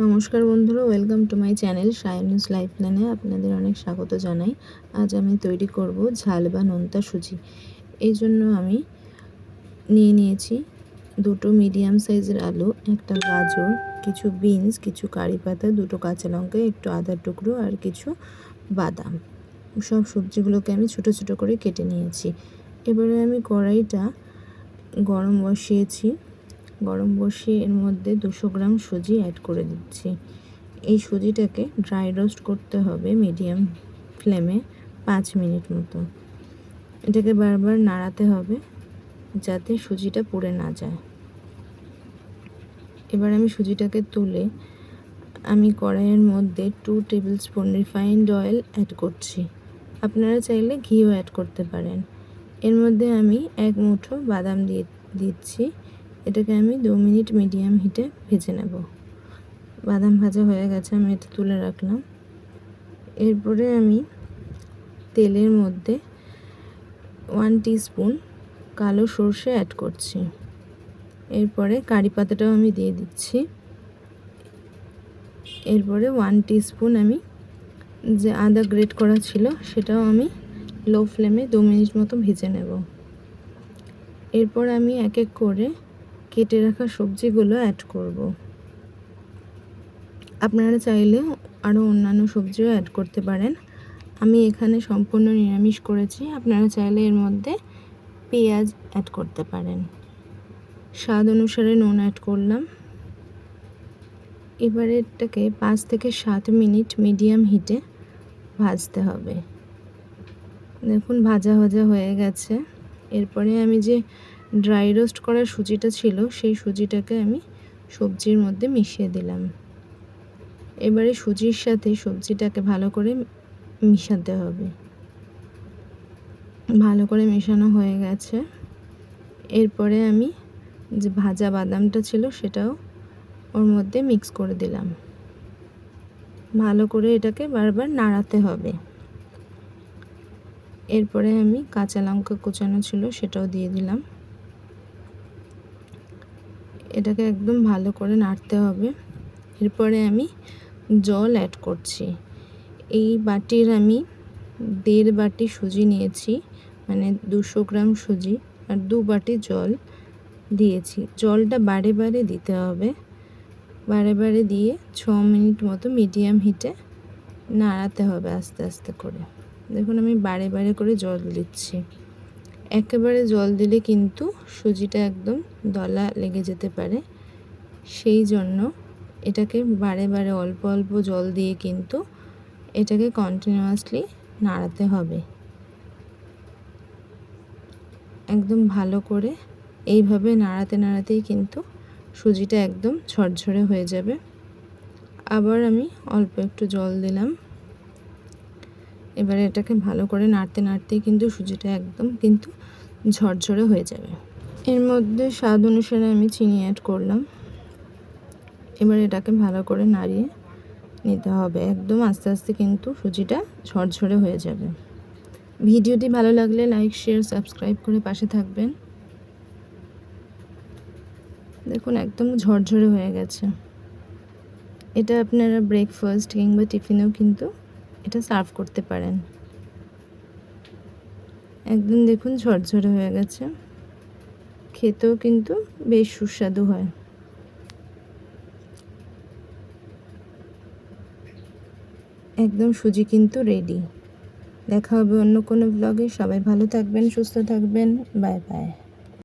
নমস্কার বন্ধুরা welcome to my channel সায়নুস লাইফ প্ল্যানে আপনাদের অনেক স্বাগত জানাই। আজ আমি তৈরি করব ঝাল বা নোনতা সুজি। এই জন্য আমি নিয়ে নিয়েছি দুটো মিডিয়াম সাইজের আলু, একটা গাজর, কিছু বিনস কিছু কারি পাতা, দুটো কাঁচা লঙ্কা, একটু আদার টুকরো আর কিছু বাদাম। সব সবজিগুলোকে আমি ছোট ছোট করে কেটে নিয়েছি। এবারে আমি কড়াইটা গরম বসিয়েছি। গরম বসিয়ে এর মধ্যে দুশো গ্রাম সুজি অ্যাড করে দিচ্ছি। এই সুজিটাকে ড্রাই রোস্ট করতে হবে মিডিয়াম ফ্লেমে পাঁচ মিনিট মতো। এটাকে বারবার নাড়াতে হবে যাতে সুজিটা পুড়ে না যায়। এবার আমি সুজিটাকে তুলে আমি কড়াইয়ের মধ্যে two tablespoon refined oil add করছি। আপনারা চাইলে ঘিও অ্যাড করতে পারেন। এর মধ্যে আমি এক মুঠো বাদাম দিয়ে দিচ্ছি। এটাকে আমি দু মিনিট মিডিয়াম হিটে ভেজে নেব। বাদাম ভাজা হয়ে গেছে, আমি এটা তুলে রাখলাম। এরপরে আমি তেলের মধ্যে ওয়ান স্পুন কালো সর্ষে অ্যাড করছি। এরপরে কারি পাতাটাও আমি দিয়ে দিচ্ছি। এরপরে ওয়ান স্পুন আমি যে আদা গ্রেট করা ছিল, সেটাও আমি লো ফ্লেমে দু মিনিট মতো ভেজে নেব। এরপর আমি এক এক করে কেটে রাখা সবজিগুলো অ্যাড করব। আপনারা চাইলে আরও অন্যান্য সবজিও অ্যাড করতে পারেন। আমি এখানে সম্পূর্ণ নিরামিষ করেছি। আপনারা চাইলে এর মধ্যে পেঁয়াজ অ্যাড করতে পারেন। স্বাদ অনুসারে নুন অ্যাড করলাম। এবারে এটাকে পাঁচ থেকে সাত মিনিট মিডিয়াম হিটে ভাজতে হবে। দেখুন, ভাজা ভাজা হয়ে গেছে। এরপরে আমি যে ড্রাই রোস্ট করা সুজিটা ছিল, সেই সুজিটাকে আমি সবজির মধ্যে মিশিয়ে দিলাম। এবারে সুজির সাথে সবজিটাকে ভালো করে মিশাতে হবে। ভালো করে মেশানো হয়ে গেছে। এরপরে আমি যে ভাজা বাদামটা ছিল, সেটাও ওর মধ্যে মিক্স করে দিলাম। ভালো করে এটাকে বারবার নাড়াতে হবে। এরপরে আমি কাঁচা লঙ্কা কুচানো ছিল, সেটাও দিয়ে দিলাম। এটাকে একদম ভালো করে নাড়তে হবে। এরপরে আমি জল অ্যাড করছি। এই বাটির আমি দেড় বাটি সুজি নিয়েছি মানে দুশো গ্রাম সুজি আর দু বাটি জল দিয়েছি। জলটা বারে বারে দিতে হবে। বারে বারে দিয়ে ছ মিনিট মতো মিডিয়াম হিটে নাড়াতে হবে আস্তে আস্তে করে। দেখুন আমি বারে বারে করে জল দিচ্ছি। একেবারে জল দিলে কিন্তু সুজিটা একদম দলা লেগে যেতে পারে। সেই জন্য এটাকে বারে বারে অল্প অল্প জল দিয়ে কিন্তু এটাকে কন্টিনিউয়াসলি নাড়াতে হবে। একদম ভালো করে এইভাবে নাড়াতে নাড়াতেই কিন্তু সুজিটা একদম ঝরঝরে হয়ে যাবে। আবার আমি অল্প একটু জল দিলাম। এবারে এটাকে ভালো করে নাড়তে নাড়তেই কিন্তু সুজিটা একদম কিন্তু ঝরঝরে হয়ে যাবে। এর মধ্যে স্বাদ অনুসারে আমি চিনি অ্যাড করলাম। এবার এটাকে ভালো করে নাড়িয়ে নিতে হবে। একদম আস্তে আস্তে কিন্তু সুজিটা ঝরঝরে হয়ে যাবে। ভিডিওটি ভালো লাগলে লাইক শেয়ার সাবস্ক্রাইব করে পাশে থাকবেন। দেখুন একদম ঝরঝরে হয়ে গেছে। এটা আপনারা ব্রেকফাস্ট কিংবা টিফিনেও কিন্তু এটা সার্ভ করতে পারেন। একদম দেখুন ঝরঝরে হয়ে গেছে। খেতেও কিন্তু বেশ সুস্বাদু হয়। একদম সুজি কিন্তু রেডি দেখা হবে অন্য কোনো ব্লগে সবাই ভালো থাকবেন, সুস্থ থাকবেন। Bye bye